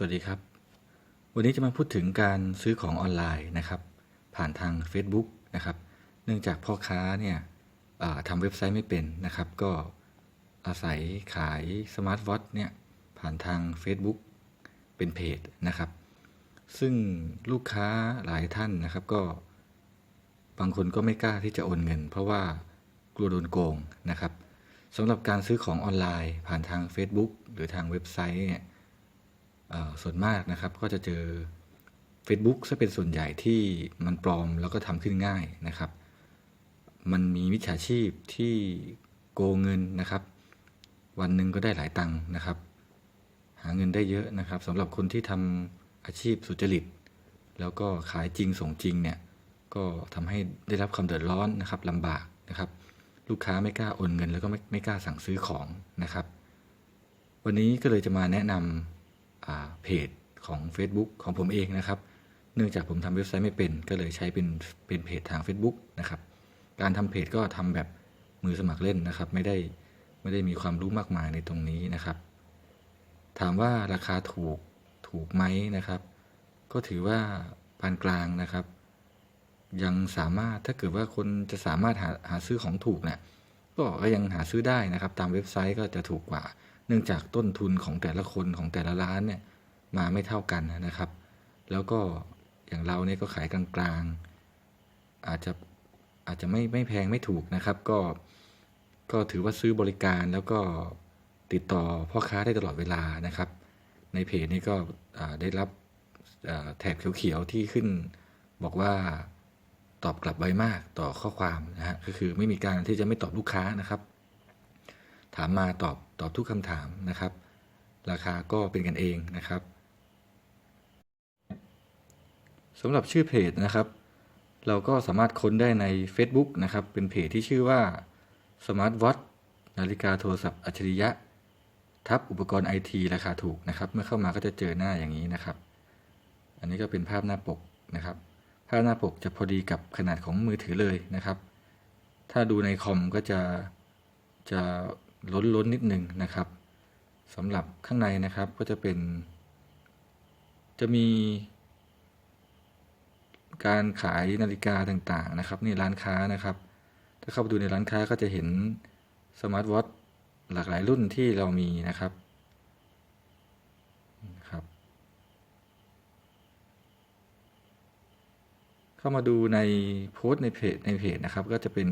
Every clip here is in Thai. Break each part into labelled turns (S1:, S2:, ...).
S1: สวัสดีครับ วันนี้จะมาพูดถึงการซื้อของออนไลน์นะครับ ผ่านทาง Facebook นะครับ เนื่องจากพ่อค้าเนี่ยทำเว็บไซต์ไม่เป็นนะครับ ก็อาศัยขายสมาร์ทวอทเนี่ยผ่านทาง Facebook เป็นเพจนะครับ ซึ่งลูกค้าหลายท่านนะครับก็ บางคนก็ไม่กล้าที่จะโอนเงิน เพราะว่ากลัวโดนโกงนะครับสำหรับการซื้อของออนไลน์ ผ่านทาง Facebook หรือทางเว็บไซต์เนี่ย ส่วนมากนะครับก็จะเจอ Facebook ซะเป็นส่วนใหญ่ที่มันปลอมแล้วก็ทำขึ้นง่ายนะครับ มันมีมิจฉาชีพที่โกงเงินนะครับ วันหนึ่งก็ได้หลายตังค์นะครับ หาเงินได้เยอะนะครับสำหรับคนที่ทำอาชีพสุจริต แล้วก็ขายจริงส่งจริงเนี่ยก็ทำให้ได้รับความเดือดร้อนนะครับลำบากนะครับ ลูกค้าไม่กล้าโอนเงิน แล้วก็ไม่ไม่กล้าสั่งซื้อของนะครับ วันนี้ก็เลยจะมาแนะนำ เพจของ Facebook ของผมเองนะครับ เนื่องจากผมทำเว็บไซต์ไม่เป็นก็เลยใช้เป็นเป็นเพจทาง Facebook นะครับ การทำเพจก็ทำแบบมือสมัครเล่นนะครับ ไม่ได้ไม่ได้มีความรู้มากมายในตรงนี้นะครับ ถามว่าราคาถูกถูกไหมนะครับ ก็ถือว่าปานกลางนะครับ ยังสามารถถ้าเกิดว่าคนจะสามารถหาหาซื้อของถูกเนี่ย ก็ยังหาซื้อได้นะครับ ตามเว็บไซต์ก็จะถูกกว่า เนื่องจากต้นทุนของแต่ละคนของแต่ละร้านเนี่ยมาไม่เท่ากันนะครับ แล้วก็อย่างเราเนี่ยก็ขายกลางๆ อาจจะอาจจะไม่ไม่แพงไม่ถูกนะครับ ก็ก็ถือว่าซื้อบริการแล้วก็ติดต่อพ่อค้าได้ตลอดเวลานะครับ ในเพจนี้ก็ได้รับแถบเขียวๆที่ขึ้นบอกว่า ตอบกลับไวมากต่อข้อความนะฮะก็คือไม่มีการที่จะไม่ตอบลูกค้านะครับ ถามมาตอบตอบทุกคำถามนะครับ ราคาก็เป็นกันเองนะครับสำหรับชื่อเพจนะครับ เราก็สามารถค้นได้ใน Facebook นะครับ เป็นเพจที่ชื่อว่า Smart Watch นาฬิกาโทรศัพท์อัจฉริยะ ทับอุปกรณ์ไอทีราคาถูกนะครับ เมื่อเข้ามาก็จะเจอหน้าอย่างนี้นะครับ อันนี้ก็เป็นภาพหน้าปกนะครับ ภาหน้าปกจะพอดีกับขนาดของมือถือเลยนะครับ ถ้าดูในคอมก็จะจะล้นล้นนิดนึงนะครับสำหรับข้างในนะครับก็จะเป็น จะมี การขายนาฬิกาต่างๆนะครับนี่ร้านค้านะครับ ถ้าเข้าไปดูในร้านค้าก็จะเห็นสมาร์ทวอทหลากหลายรุ่นที่เรามีนะครับ เข้ามาดูในโพสต์ในเพจในเพจนะครับ ก็จะเป็น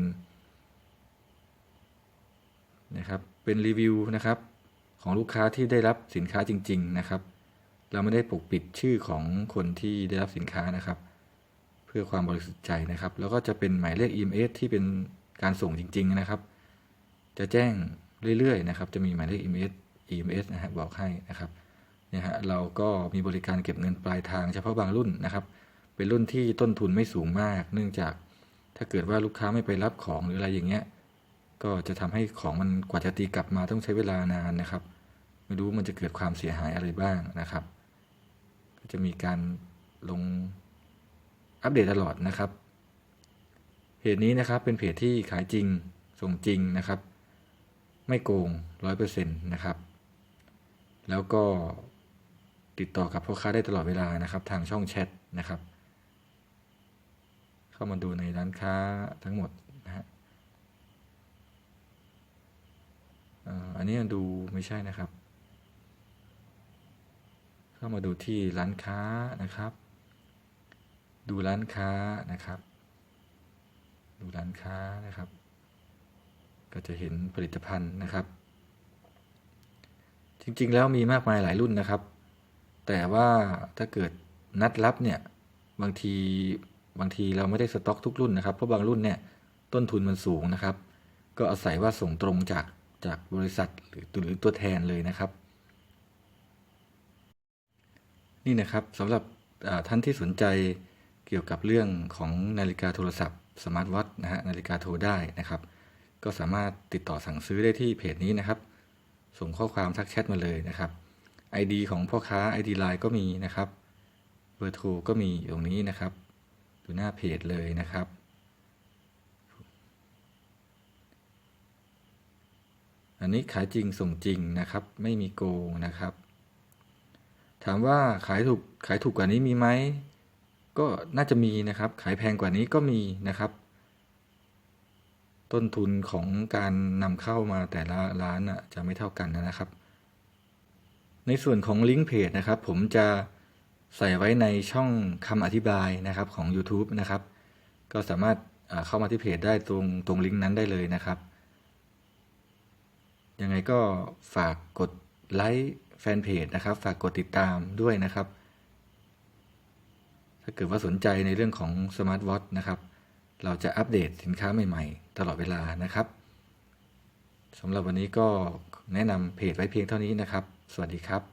S1: นะครับเป็นรีวิวนะครับของลูกค้าที่ได้รับสินค้าจริง ๆนะครับ เราไม่ได้ปกปิดชื่อของคนที่ได้รับสินค้านะครับ เพื่อความบริสุทธิ์ใจนะครับ แล้วก็จะเป็นหมายเลข EMS ที่เป็นการส่งจริง ๆนะครับ จะแจ้งเรื่อยๆนะครับ จะมีหมายเลข EMS EMS นะฮะบอกให้นะครับเนี่ยฮะเราก็มีบริการเก็บเงินปลายทางเฉพาะบางรุ่นนะครับ เป็นรุ่นที่ต้นทุนไม่สูงมาก เนื่องจากถ้าเกิดว่าลูกค้าไม่ไปรับของหรืออะไรอย่างเงี้ย ก็จะทำให้ของมันกว่าจะตีกลับมาต้องใช้เวลานานนะครับ ไม่รู้มันจะเกิดความเสียหายอะไรบ้างนะครับ ก็จะมีการลงอัปเดตตลอดนะครับ เพจนี้นะครับเป็นเพจที่ขายจริงส่งจริงนะครับ ไม่โกงร้อยเปอร์เซ็นต์นะครับ แล้วก็ติดต่อกับพ่อค้าได้ตลอดเวลานะครับ ทางช่องแชทนะครับ เข้ามาดูในร้านค้าทั้งหมดนะฮะอันนี้ดูไม่ใช่นะครับ เข้ามาดูที่ร้านค้านะครับ ดูร้านค้านะครับ ดูร้านค้านะครับ ก็จะเห็นผลิตภัณฑ์นะครับ จริงๆ แล้วมีมากมายหลายรุ่นนะครับ แต่ว่าถ้าเกิดนัดรับเนี่ย บางที บางทีเราไม่ได้สต็อกทุกรุ่นนะครับ เพราะบางรุ่นเนี่ยต้นทุนมันสูงนะครับ ก็อาศัยว่าส่งตรงจากจากบริษัทหรือหรือตัวแทนเลยนะครับ นี่นะครับสำหรับท่านที่สนใจเกี่ยวกับเรื่องของนาฬิกาโทรศัพท์สมาร์ทวอทนะฮะนาฬิกาโทรได้นะครับ ก็สามารถติดต่อสั่งซื้อได้ที่เพจนี้นะครับ ส่งข้อความทักแชทมาเลยนะครับ ID ของพ่อค้า ID ไลน์ก็มีนะครับเบอร์โทรก็มีตรงนี้นะครับู่หน้าเพจเลยนะครับ อันนี้ขายจริงส่งจริงนะครับ ไม่มีโกงนะครับ ถามว่าขายถูกขายถูกกว่านี้มีไหมก็น่าจะมีนะครับ ขายแพงกว่านี้ก็มีนะครับ ต้นทุนของการนำเข้ามาแต่ละร้านจะไม่เท่ากันนะครับ ในส่วนของลิงก์เพจนะครับ ผมจะ ใส่ไว้ในช่องคำอธิบายนะครับของ YouTube นะครับ ก็สามารถเข้ามาที่เพจได้ตรงตรงลิงก์นั้นได้เลยนะครับ ยังไงก็ฝากกดไลค์แฟนเพจนะครับ ฝากกดติดตามด้วยนะครับ ถ้าเกิดว่าสนใจในเรื่องของสมาร์ทวอทนะครับ เราจะอัปเดตสินค้าใหม่ๆ ตลอดเวลานะครับสำหรับวันนี้ก็แนะนำเพจไว้เพียงเท่านี้นะครับ สวัสดีครับ